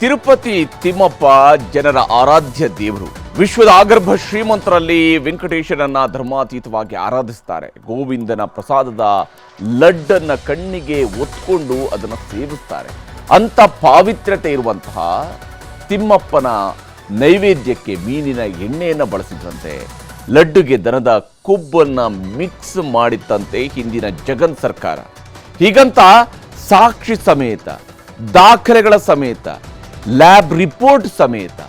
ತಿರುಪತಿ ತಿಮ್ಮಪ್ಪ ಜನರ ಆರಾಧ್ಯ ದೇವರು. ವಿಶ್ವದ ಆಗರ್ಭ ಶ್ರೀಮಂತರಲ್ಲಿ ವೆಂಕಟೇಶನನ್ನ ಧರ್ಮಾತೀತವಾಗಿ ಆರಾಧಿಸ್ತಾರೆ. ಗೋವಿಂದನ ಪ್ರಸಾದದ ಲಡ್ಡನ್ನ ಕಣ್ಣಿಗೆ ಒತ್ಕೊಂಡು ಅದನ್ನು ಸೇವಿಸ್ತಾರೆ. ಅಂತ ಪಾವಿತ್ರ್ಯತೆ ಇರುವಂತಹ ತಿಮ್ಮಪ್ಪನ ನೈವೇದ್ಯಕ್ಕೆ ಮೀನಿನ ಎಣ್ಣೆಯನ್ನು ಬಳಸಿದಂತೆ, ಲಡ್ಡುಗೆ ದನದ ಕೊಬ್ಬನ್ನ ಮಿಕ್ಸ್ ಮಾಡಿತ್ತಂತೆ ಹಿಂದಿನ ಜಗನ್ ಸರ್ಕಾರ. ಹೀಗಂತ ಸಾಕ್ಷಿ ಸಮೇತ, ದಾಖಲೆಗಳ ಸಮೇತ ಲ್ಯಾಬ್ ರಿಪೋರ್ಟ್ ಸಮೇತ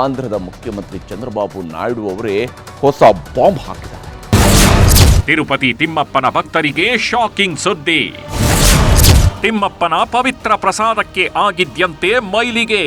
ಆಂಧ್ರದ ಮುಖ್ಯಮಂತ್ರಿ ಚಂದ್ರಬಾಬು ನಾಯ್ಡು ಅವರೇ ಹೊಸ ಬಾಂಬ್ ಹಾಕಿದ್ದಾರೆ. ತಿರುಪತಿ ತಿಮ್ಮಪ್ಪನ ಭಕ್ತರಿಗೆ ಶಾಕಿಂಗ್ ಸುದ್ದಿ. ತಿಮ್ಮಪ್ಪನ ಪವಿತ್ರ ಪ್ರಸಾದಕ್ಕೆ ಆಗಿದ್ಯಂತೆ ಮೈಲಿಗೆ.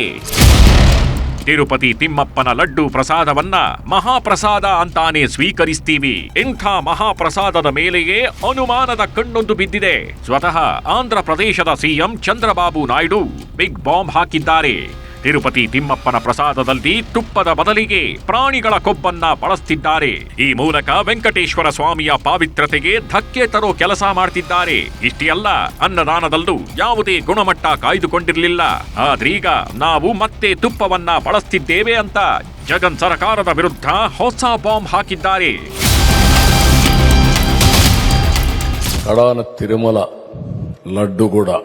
ತಿರುಪತಿ ತಿಮ್ಮಪ್ಪನ ಲಡ್ಡು ಪ್ರಸಾದವನ್ನ ಮಹಾಪ್ರಸಾದ ಅಂತಾನೆ ಸ್ವೀಕರಿಸ್ತೀವಿ. ಇಂಥ ಮಹಾಪ್ರಸಾದದ ಮೇಲೆಯೇ ಅನುಮಾನದ ಕಣ್ಣೊಂದು ಬಿದ್ದಿದೆ. ಸ್ವತಃ ಆಂಧ್ರ ಪ್ರದೇಶದ CM Chandrababu Naidu big bomb ಹಾಕಿದ್ದಾರೆ. ತಿರುಪತಿ ತಿಮ್ಮಪ್ಪನ ಪ್ರಸಾದದಲ್ಲಿ ತುಪ್ಪದ ಬದಲಿಗೆ ಪ್ರಾಣಿಗಳ ಕೊಬ್ಬನ್ನ ಬಳಸ್ತಿದ್ದಾರೆ ಈ ಮೂಲಕ ವೆಂಕಟೇಶ್ವರ ಸ್ವಾಮಿಯ ಪಾವಿತ್ರತೆಗೆ ಧಕ್ಕೆ ತರೋ ಕೆಲಸ ಮಾಡ್ತಿದ್ದಾರೆ ಇಷ್ಟೇ ಅಲ್ಲ ಅನ್ನದಾನದಲ್ಲೂ ಯಾವುದೇ ಗುಣಮಟ್ಟ ಕಾಯ್ದುಕೊಂಡಿರಲಿಲ್ಲ ಆದ್ರೀಗ ನಾವು ಮತ್ತೆ ತುಪ್ಪವನ್ನ ಬಳಸ್ತಿದ್ದೇವೆ ಅಂತ ಜಗನ್ ಸರ್ಕಾರದ ವಿರುದ್ಧ ಹೊಸ ಬಾಂಬ್ ಹಾಕಿದ್ದಾರೆ కడాన తిరుమల లడ్డు కూడా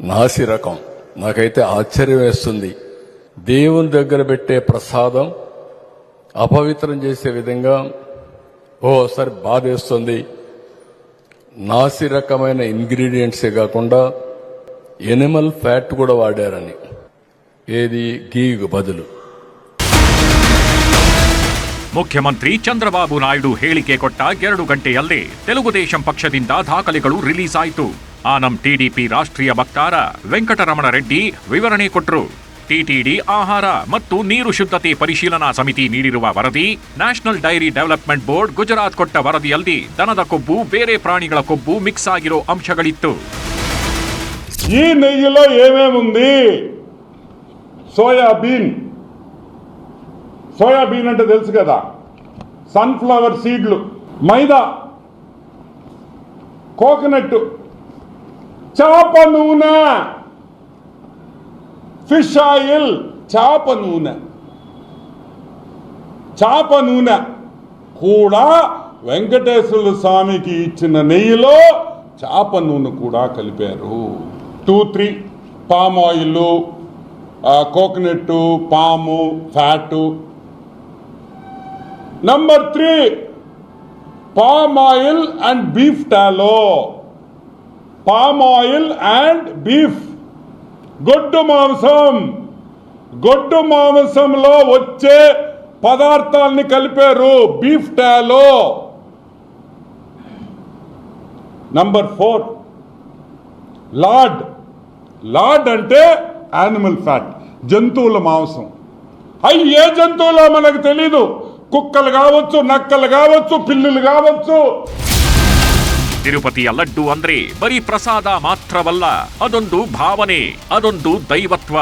నాసి రకం నాకైతే ఆశ్చర్యం వేస్తుంది దేవుని దగ్గర పెట్టే ప్రసాదం అపవిత్రం చేసే విధంగా ఓసారి బాధేస్తుంది నాసి రకమైన ఇంగ్రీడియంట్సే కాకుండా ఎనిమల్ ఫ్యాట్ కూడా వాడారని ఏది గీకు బదులు ಮುಖ್ಯಮಂತ್ರಿ ಚಂದ್ರಬಾಬು ನಾಯ್ಡು ಹೇಳಿಕೆ ಕೊಟ್ಟ ಎರಡು ಗಂಟೆಯಲ್ಲೇ ತೆಲುಗುದೇಶಂ ಪಕ್ಷದಿಂದ ದಾಖಲೆಗಳು ರಿಲೀಸ್ ಆಯಿತು ಆನಂ ಟಿಡಿಪಿ ರಾಷ್ಟ್ರೀಯ ವಕ್ತಾರ ವೆಂಕಟರಮಣ ರೆಡ್ಡಿ ವಿವರಣೆ ಕೊಟ್ಟರು ಟಿಟಿಡಿ ಆಹಾರ ಮತ್ತು ನೀರು ಶುದ್ಧತೆ ಪರಿಶೀಲನಾ ಸಮಿತಿ ನೀಡಿರುವ ವರದಿ National Dairy Development Board Gujarat ಕೊಟ್ಟ ವರದಿಯಲ್ಲಿ ದನದ ಕೊಬ್ಬು ಬೇರೆ ಪ್ರಾಣಿಗಳ ಕೊಬ್ಬು ಮಿಕ್ಸ್ ಆಗಿರೋ ಅಂಶಗಳಿತ್ತು ఈ నెయ్యిలో ఏమేముంది సోయాబీన్ సోయాబీన్ అంటే తెలుసు కదా సన్ఫ్లవర్ సీడ్లు మైదా కోకోనట్ చేప నూనె. ఫిష్ ఆయిల్ చేప నూనె. చేప నూనె కూడా వెంకటేశ్వర స్వామికి ఇచ్చిన నెయ్యిలో చేప నూనె కూడా కలిపారు. Two three palm oil coconut palm fat number three palm oil and beef tallow palm oil and beef. గొడ్డు మాంసం. గొడ్డు మాంసంలో వచ్చే పదార్థాల్ని కలిపారు beef tallow. Number four lard lard అంటే యానిమల్ ఫ్యాట్ జంతువుల మాంసం. అవి ఏ జంతువులో మనకు తెలీదు? కుక్కలు కావచ్చు నక్కలు కావచ్చు పిల్లులు కావచ్చు. ತಿರುಪತಿಯ ಲಡ್ಡು ಅಂದ್ರೆ ಬರೀ ಪ್ರಸಾದ ಮಾತ್ರವಲ್ಲ, ಅದೊಂದು ಭಾವನೆ, ಅದೊಂದು ದೈವತ್ವ.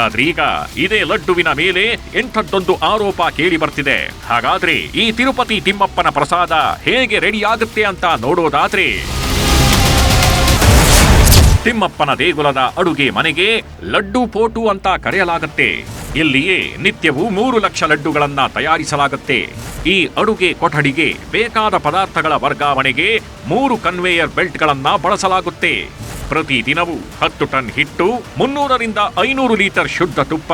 ಆದ್ರೀಗ ಇದೇ ಲಡ್ಡುವಿನ ಮೇಲೆ ಎಂಥದ್ದೊಂದು ಆರೋಪ ಕೇಳಿ ಬರ್ತಿದೆ ಹಾಗಾದ್ರೆ ಈ ತಿರುಪತಿ ತಿಮ್ಮಪ್ಪನ ಪ್ರಸಾದ ಹೇಗೆ ರೆಡಿ ಆಗುತ್ತೆ ಅಂತ ನೋಡೋದಾದ್ರೆ, ತಿಮ್ಮಪ್ಪನ ದೇಗುಲದ ಅಡುಗೆ ಮನೆಗೆ ಲಡ್ಡು ಪೋಟು ಅಂತ ಕರೆಯಲಾಗುತ್ತೆ. ಇಲ್ಲಿಯೇ ನಿತ್ಯವೂ ಮೂರು ಲಕ್ಷ ಲಡ್ಡುಗಳನ್ನ ತಯಾರಿಸಲಾಗುತ್ತೆ. ಈ ಅಡುಗೆ ಕೊಠಡಿಗೆ ಬೇಕಾದ ಪದಾರ್ಥಗಳ ವರ್ಗಾವಣೆಗೆ ಮೂರು ಕನ್ವೇಯರ್ ಬೆಲ್ಟ್ಗಳನ್ನ ಬಳಸಲಾಗುತ್ತೆ. ಪ್ರತಿದಿನವೂ ಹತ್ತು ಟನ್ ಹಿಟ್ಟು, ಮುನ್ನೂರರಿಂದ ಐನೂರು ಲೀಟರ್ ಶುದ್ಧ ತುಪ್ಪ,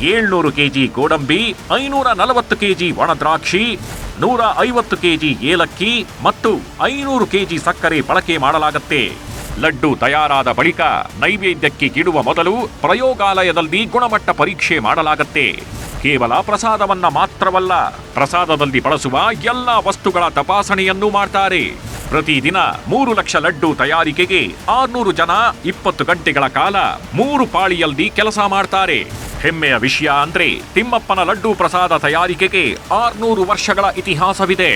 ಏಳ್ನೂರು ಕೆಜಿ ಗೋಡಂಬಿ, ಐನೂರ ನಲವತ್ತು ಕೆಜಿ ಒಣದ್ರಾಕ್ಷಿ, ನೂರ ಐವತ್ತು ಕೆಜಿ ಏಲಕ್ಕಿ ಮತ್ತು ಐನೂರು ಕೆಜಿ ಸಕ್ಕರೆ ಬಳಕೆ ಮಾಡಲಾಗುತ್ತೆ. ಲಡ್ಡು ತಯಾರಾದ ಬಳಿಕ ನೈವೇದ್ಯಕ್ಕೆ ಇಡುವ ಮೊದಲು ಪ್ರಯೋಗಾಲಯದಲ್ಲಿ ಗುಣಮಟ್ಟ ಪರೀಕ್ಷೆ ಮಾಡಲಾಗತ್ತೆ. ಕೇವಲ ಪ್ರಸಾದವನ್ನ ಮಾತ್ರವಲ್ಲ, ಪ್ರಸಾದದಲ್ಲಿ ಬಳಸುವ ಎಲ್ಲ ವಸ್ತುಗಳ ತಪಾಸಣೆಯನ್ನೂ ಮಾಡ್ತಾರೆ. ಪ್ರತಿದಿನ ಮೂರು ಲಕ್ಷ ಲಡ್ಡು ತಯಾರಿಕೆಗೆ ಆರ್ನೂರು ಜನ ಇಪ್ಪತ್ತು ಗಂಟೆಗಳ ಕಾಲ ಮೂರು ಪಾಳಿಯಲ್ಲಿ ಕೆಲಸ ಮಾಡ್ತಾರೆ. ಹೆಮ್ಮೆಯ ವಿಷಯ ಅಂದ್ರೆ ತಿಮ್ಮಪ್ಪನ ಲಡ್ಡು ಪ್ರಸಾದ ತಯಾರಿಕೆಗೆ ಆರ್ನೂರು ವರ್ಷಗಳ ಇತಿಹಾಸವಿದೆ.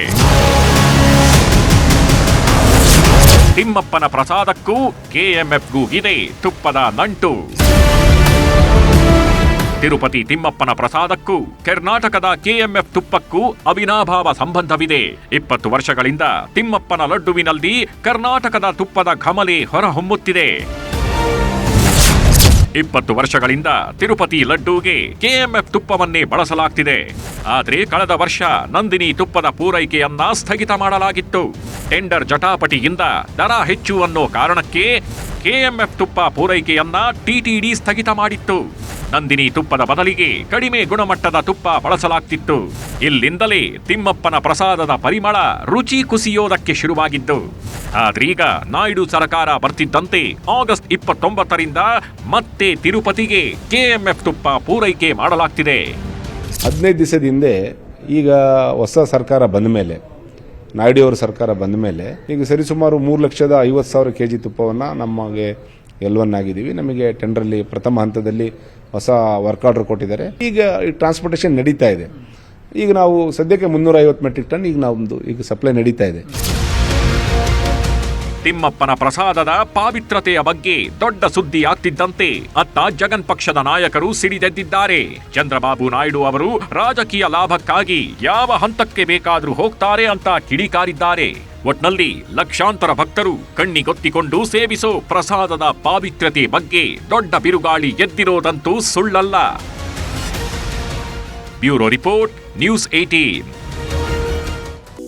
ತಿಮ್ಮಪ್ಪನ ಪ್ರಸಾದಕ್ಕೂ ಕೆಎಂಎಫ್ಗೂ ಇದೆ ತುಪ್ಪದ ನಂಟು. ತಿರುಪತಿ ತಿಮ್ಮಪ್ಪನ ಪ್ರಸಾದಕ್ಕೂ, ಕರ್ನಾಟಕದ ಕೆಎಂಎಫ್ ತುಪ್ಪಕ್ಕೂ ಅವಿನಾಭಾವ ಸಂಬಂಧವಿದೆ. ಇಪ್ಪತ್ತು ವರ್ಷಗಳಿಂದ ತಿಮ್ಮಪ್ಪನ ಲಡ್ಡುವಿನಲ್ಲಿ ಕರ್ನಾಟಕದ ತುಪ್ಪದ ಘಮಲೆ ಹೊರಹೊಮ್ಮುತ್ತಿದೆ. ಇಪ್ಪತ್ತು ವರ್ಷಗಳಿಂದ ತಿರುಪತಿ ಲಡ್ಡೂಗೆ ಕೆಎಂಎಫ್ ತುಪ್ಪವನ್ನೇ ಬಳಸಲಾಗ್ತಿದೆ. ಆದರೆ ಕಳೆದ ವರ್ಷ ನಂದಿನಿ ತುಪ್ಪದ ಪೂರೈಕೆಯನ್ನ ಸ್ಥಗಿತ ಮಾಡಲಾಗಿತ್ತು. ಟೆಂಡರ್ ಜಟಾಪಟಿಯಿಂದ ದರ ಹೆಚ್ಚು ಅನ್ನೋ ಕಾರಣಕ್ಕೆ ಕೆಎಂಎಫ್ ತುಪ್ಪ ಪೂರೈಕೆಯನ್ನ ಟಿಟಿಡಿ ಸ್ಥಗಿತ ಮಾಡಿತ್ತು. ನಂದಿನಿ ತುಪ್ಪದ ಬದಲಿಗೆ ಕಡಿಮೆ ಗುಣಮಟ್ಟದ ತುಪ್ಪ ಬಳಸಲಾಗ್ತಿತ್ತು. ಇಲ್ಲಿಂದಲೇ ತಿಮ್ಮಪ್ಪನ ಪ್ರಸಾದದ ಪರಿಮಳ ರುಚಿ ಕುಸಿಯೋದಕ್ಕೆ ಶುರುವಾಗಿದ್ದು, ಆದ್ರೀಗ ನಾಯ್ಡು ಸರ್ಕಾರ ಬರ್ತಿದ್ದಂತೆ ಆಗಸ್ಟ್ ಇಪ್ಪತ್ತೊಂಬತ್ತರಿಂದ ಮತ್ತೆ ತಿರುಪತಿಗೆ ಕೆಎಂಎಫ್ ತುಪ್ಪ ಪೂರೈಕೆ ಮಾಡಲಾಗ್ತಿದೆ. ಹದಿನೈದು ದಿವಸದ ಹಿಂದೆ ಈಗ ಹೊಸ ಸರ್ಕಾರ ಬಂದ ಮೇಲೆ, ನಾಯ್ಡು ಅವರ ಸರ್ಕಾರ ಬಂದ ಮೇಲೆ ಈಗ ಸರಿಸುಮಾರು ಮೂರು ಲಕ್ಷದ ಐವತ್ತು ಸಾವಿರ ಕೆ ಜಿ ತುಪ್ಪವನ್ನು ನಮಗೆ ಎಲ್ವನ್ ಆಗಿದ್ದೀವಿ ನಮಗೆ ಟೆಂಡ್ರಲ್ಲಿ ಪ್ರಥಮ ಹಂತದಲ್ಲಿ ಹೊಸ ವರ್ಕ್ ಆರ್ಡರ್ ಕೊಟ್ಟಿದ್ದಾರೆ. ಈಗ ಟ್ರಾನ್ಸ್ಪೋರ್ಟೇಷನ್ ನಡೀತಾ ಇದೆ. ಈಗ ನಾವು ಸದ್ಯಕ್ಕೆ ಮುನ್ನೂರ ಐವತ್ತು ಮೆಟ್ರಿಕ್ ಟನ್ ಈಗ ನಾವು ಈಗ ಸಪ್ಲೈ ನಡೀತಾ ಇದೆ. ತಿಮ್ಮಪ್ಪನ ಪ್ರಸಾದದ ಪಾವಿತ್ರತೆಯ ಬಗ್ಗೆ ದೊಡ್ಡ ಸುದ್ದಿ ಆಗ್ತಿದ್ದಂತೆ ಅತ್ತ ಜಗನ್ ಪಕ್ಷದ ನಾಯಕರು ಸಿಡಿದೆದ್ದಿದ್ದಾರೆ. ಚಂದ್ರಬಾಬು ನಾಯ್ಡು ಅವರು ರಾಜಕೀಯ ಲಾಭಕ್ಕಾಗಿ ಯಾವ ಹಂತಕ್ಕೆ ಬೇಕಾದರೂ ಹೋಗ್ತಾರೆ ಅಂತ ಕಿಡಿಕಾರಿದ್ದಾರೆ. ಒಟ್ನಲ್ಲಿ ಲಕ್ಷಾಂತರ ಭಕ್ತರು ಕಣ್ಣಿಗೊತ್ತಿಕೊಂಡು ಸೇವಿಸೋ ಪ್ರಸಾದದ ಪಾವಿತ್ರತೆ ಬಗ್ಗೆ ದೊಡ್ಡ ಬಿರುಗಾಳಿ ಎದ್ದಿರೋದಂತೂ ಸುಳ್ಳಲ್ಲ. Bureau report, news eighteen